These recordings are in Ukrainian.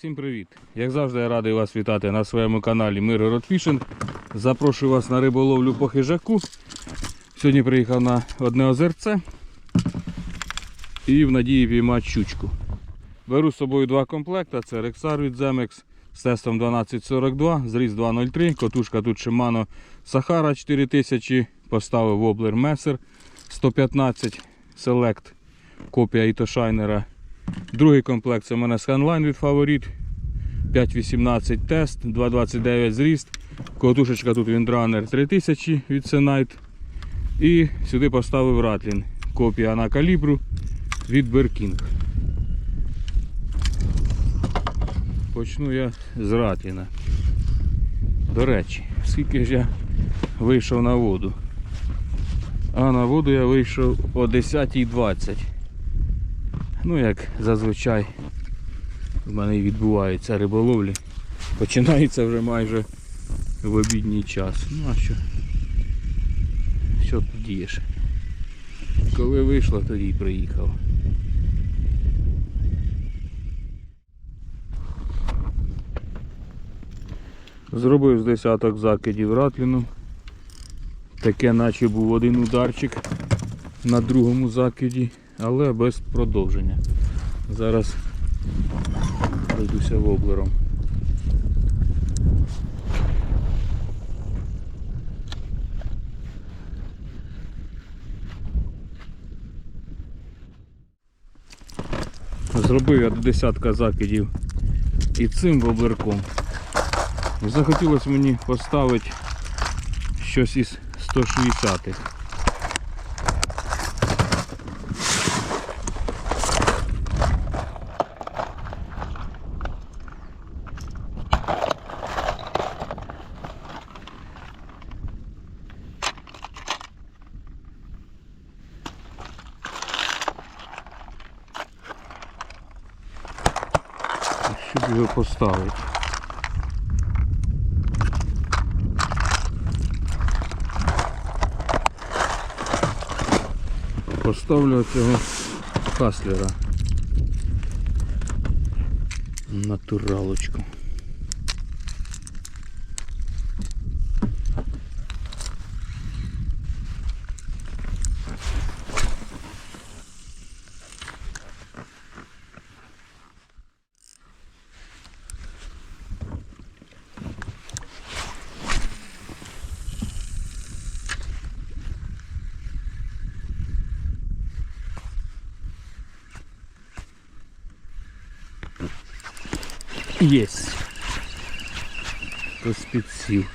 Всім привіт! Як завжди, я радий вас вітати на своєму каналі Миргород Фішинг. Запрошую вас на риболовлю по хижаку. Сьогодні приїхав на одне озерце і в надії піймати щучку. Беру з собою два комплекти. Це Рексар від Zemex з тестом 1242, зріз 203, котушка тут Shimano Sahara 4000, поставив воблер Messer 115 Select, копія Ітошайнера. Другий комплект це у мене Scanline від Favorit. 5.18 тест, 2.29 зріст. Котушечка тут Windrunner 3000 від Senite. І сюди поставив Ратлін. Копія на калібру від Berking. Почну я з Ратліна. До речі, скільки ж я вийшов на воду. А на воду я вийшов о 10.20. Ну, як зазвичай в мене і відбувається риболовлі. Починається вже майже в обідній час. Ну а що? Що тут дієш? Коли вийшло, тоді й приїхав. Зробив з десяток закидів ратліном. Таке наче був один ударчик на другому закиді, але без продовження. Зараз пройдуся воблером. Зробив я до десятка закидів і цим воблерком. Захотілося мені поставити щось із 160-х. Щоб його поставити. Поставлю цього хаслера. Натуралочку. Єсть. Хтось підсів.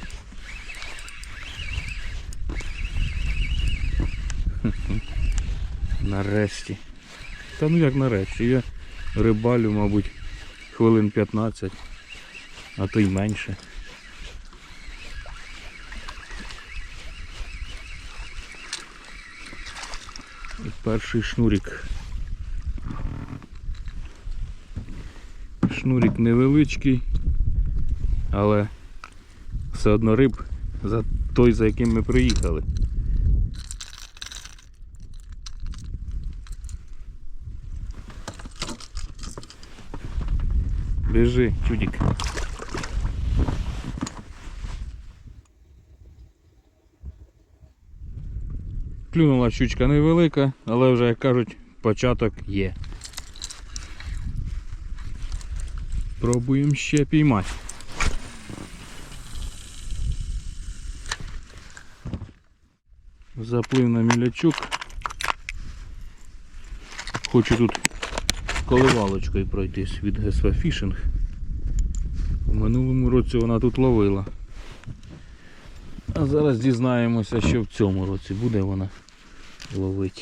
Нарешті. Та ну як нарешті. Я рибалю, мабуть, хвилин 15, а то й менше. І перший шнурик. Шнурик невеличкий, але все одно риб за той, за яким ми приїхали. Біжи, чудик. Клюнула щучка невелика, але вже, як кажуть, початок є. Пробуємо ще піймати. Заплив на мілячок. Хочу тут коливалочкою пройтись від ГСВ Фішинг. У минулому році вона тут ловила. А зараз дізнаємося, що в цьому році буде вона ловити.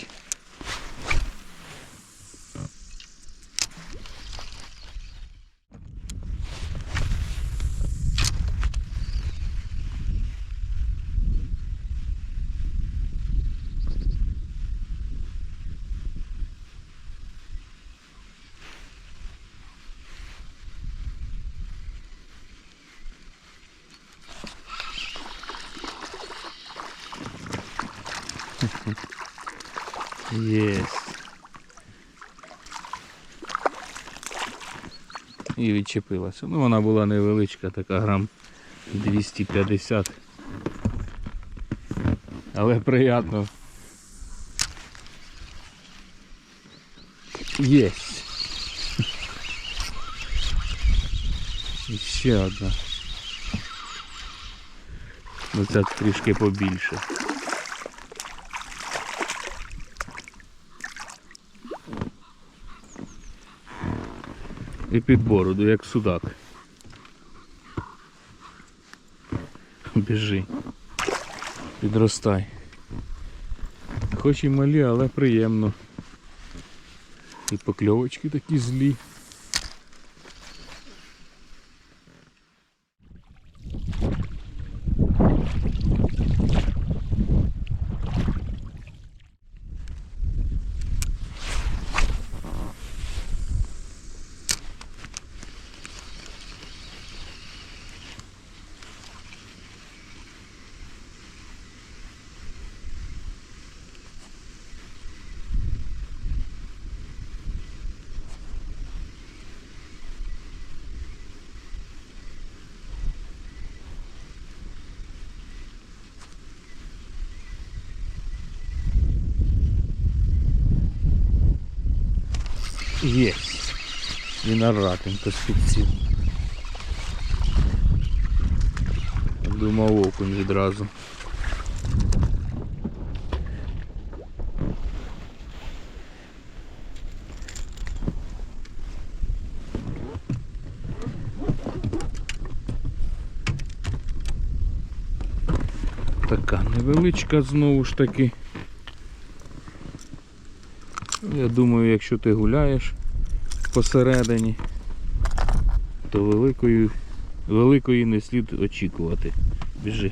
Єсть. і відчепилася. Ну вона була невеличка, така грам 250. Але приємно. Єсть. І ще одна. Ну це трішки побільше. І під бороду, як судак. Біжи. Підростай. Хоч і малі, але приємно. І покльовочки такі злі. На ратинку співців. Думав окунь відразу. Така невеличка знову ж таки. Я думаю, якщо ти гуляєш посередині, то великої, великої не слід очікувати. Біжи.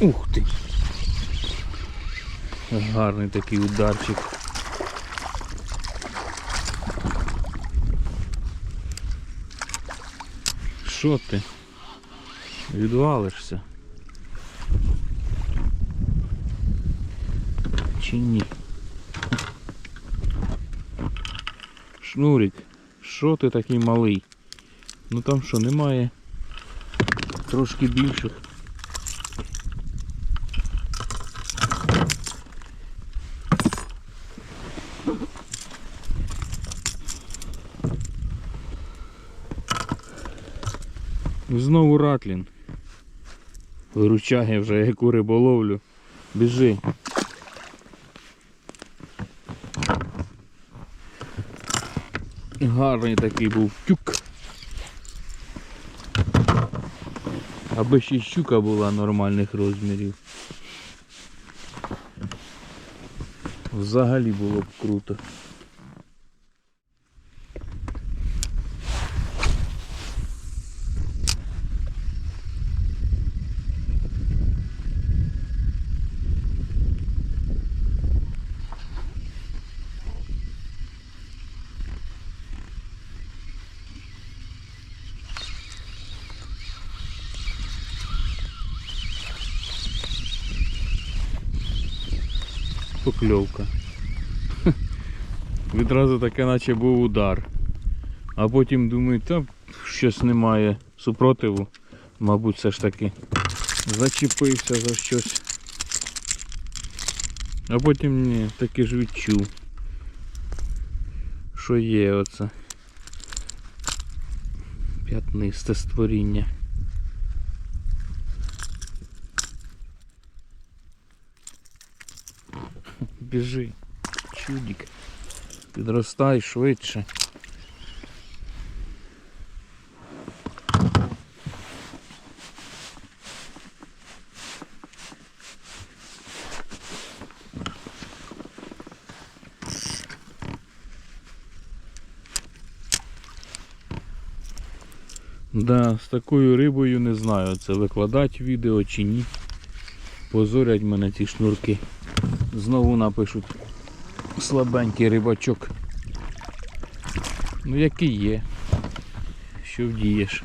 Ух ти! Гарний такий ударчик. Що ти? Відвалишся? Чи ні? Шнурик, що ти такий малий? Ну там що, немає трошки більших. Знову Ратлін. Виручає вже яку риболовлю. Біжи. Гарний такий був тюк. Аби ще щука була нормальних розмірів. Взагалі було б круто. Покльовка. Відразу таке наче був удар. А потім думаю, та щось немає супротиву. Мабуть, все ж таки зачепився за щось. А потім ні, таки ж відчув. Що є оце. П'ятнисте створіння. біжи. чудик, Підростай швидше. Да, з такою рибою не знаю, це викладати відео чи ні. Позорять мене ці шнурки. Знову напишуть слабенький рибачок. Ну який є. Що вдієш?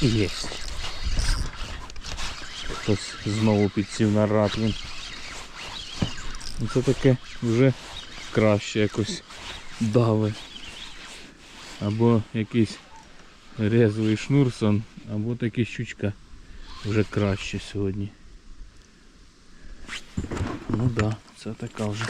Єсть. Хтось знову підсів на ратлин. Ну, Це таке вже краще якось дави. Або якийсь резвий шнурсон, або такі щучка вже краще сьогодні. Ну да, це така вже.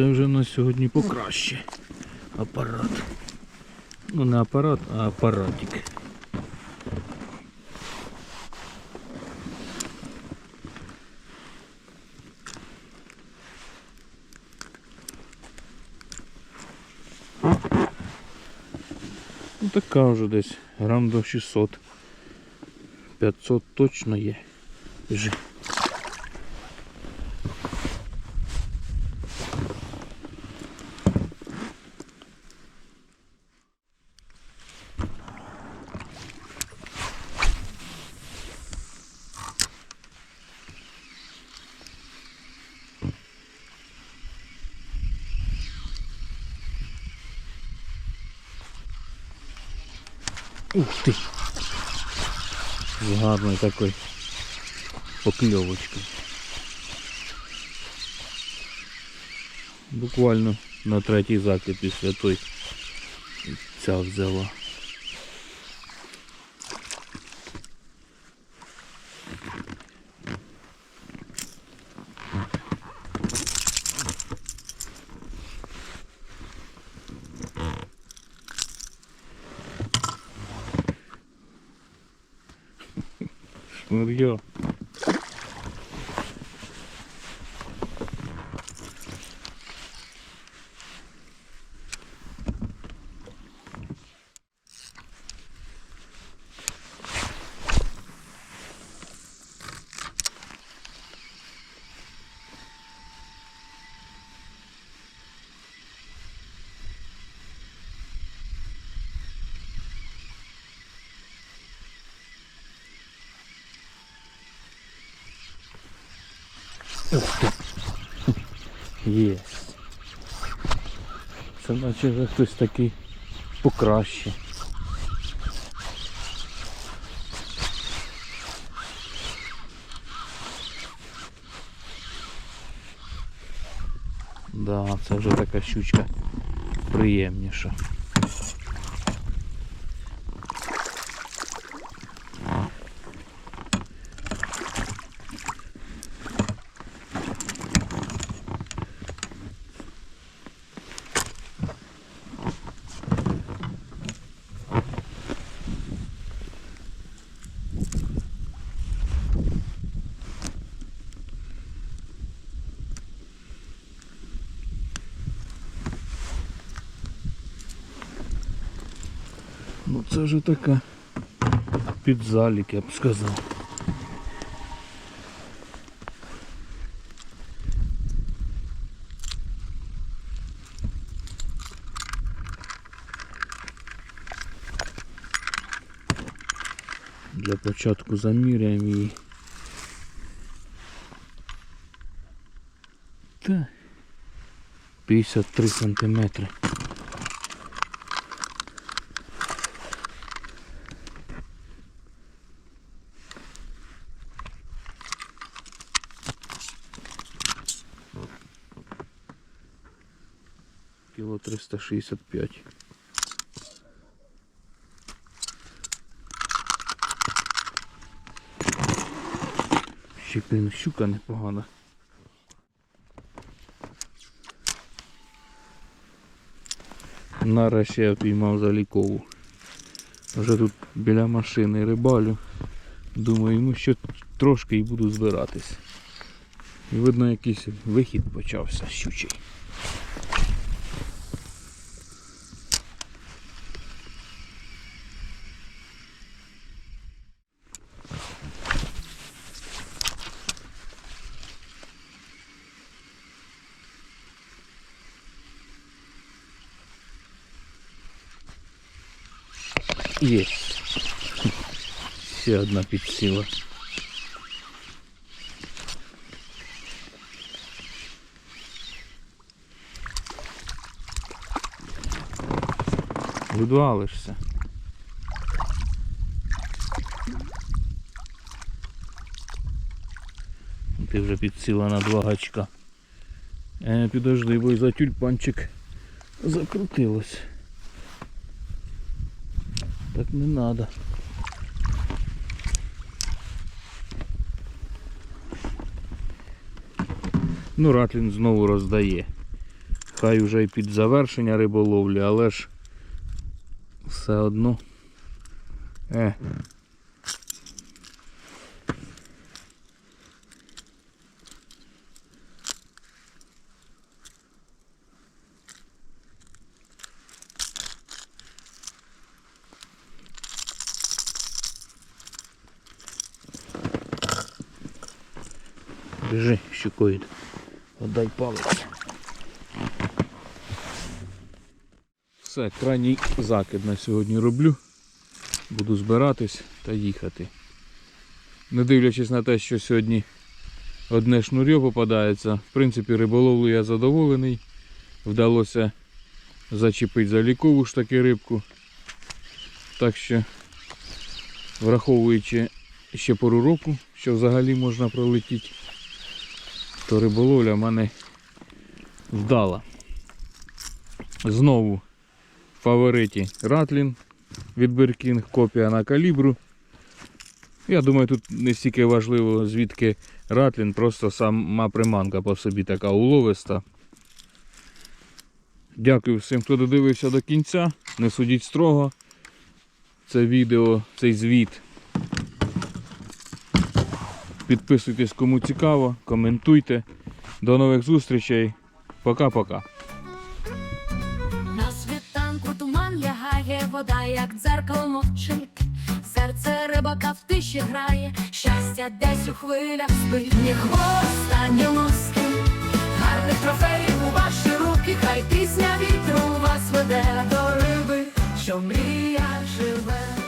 Це вже на сьогодні покраще. Апарат. Ну не апарат, а апаратик. Ну така вже десь грам до 600. 500 точно є. Вже. Ух ти! З гарною такою покльовочкою. Буквально на третій закид після той ця взяла. Шнур'я. Ух ти. Єсть. Це наче хтось такий покраще. Да, це вже така щучка приємніша. Ну це вже така підзалік, я б сказав. Для початку заміряємо її. Та 53 сантиметри. Кіло 365. Ще блін, щука непогана. Нарешті я піймав залікову. Вже тут біля машини рибалю. Думаю, ну що трошки і буду збиратись. І видно якийсь вихід почався щучий. Є. Ще одна підсіла. Видвалишся. Ти вже підсіла на два гачка. Е, підожди, бо за тюльпанчик закрутилось. Так не надо. Ну, Ратлін знову роздає. Хай уже і під завершення риболовлі, але ж все одно. Е. Біжи, щукою. Отдай палець. Все, крайній закид на сьогодні роблю. Буду збиратись та їхати. Не дивлячись на те, що сьогодні одне шнур'я попадається. В принципі, риболовлю я задоволений. Вдалося зачепити залікову ж таки рибку. Так що, враховуючи ще пору року, що взагалі можна пролетіти, то риболовля мене вдала. Знову в фавориті Ратлін від Беркінг, копія на калібру. Я думаю, тут не стільки важливо, звідки Ратлін, просто сама приманка по собі така уловиста. Дякую всім, хто додивився до кінця. Не судіть строго. Це відео, цей звіт. Підписуйтесь, кому цікаво, коментуйте. До нових зустрічей. Пока-пока. На світанку туман лягає, вода, як дзеркало мовчить. Серце рибака в тиші грає, щастя десь у хвилях спить. Ні хвоста, ні луски, гарних трофеїв у ваші руки, хай пісня вітру вас веде до риби, що мрія живе.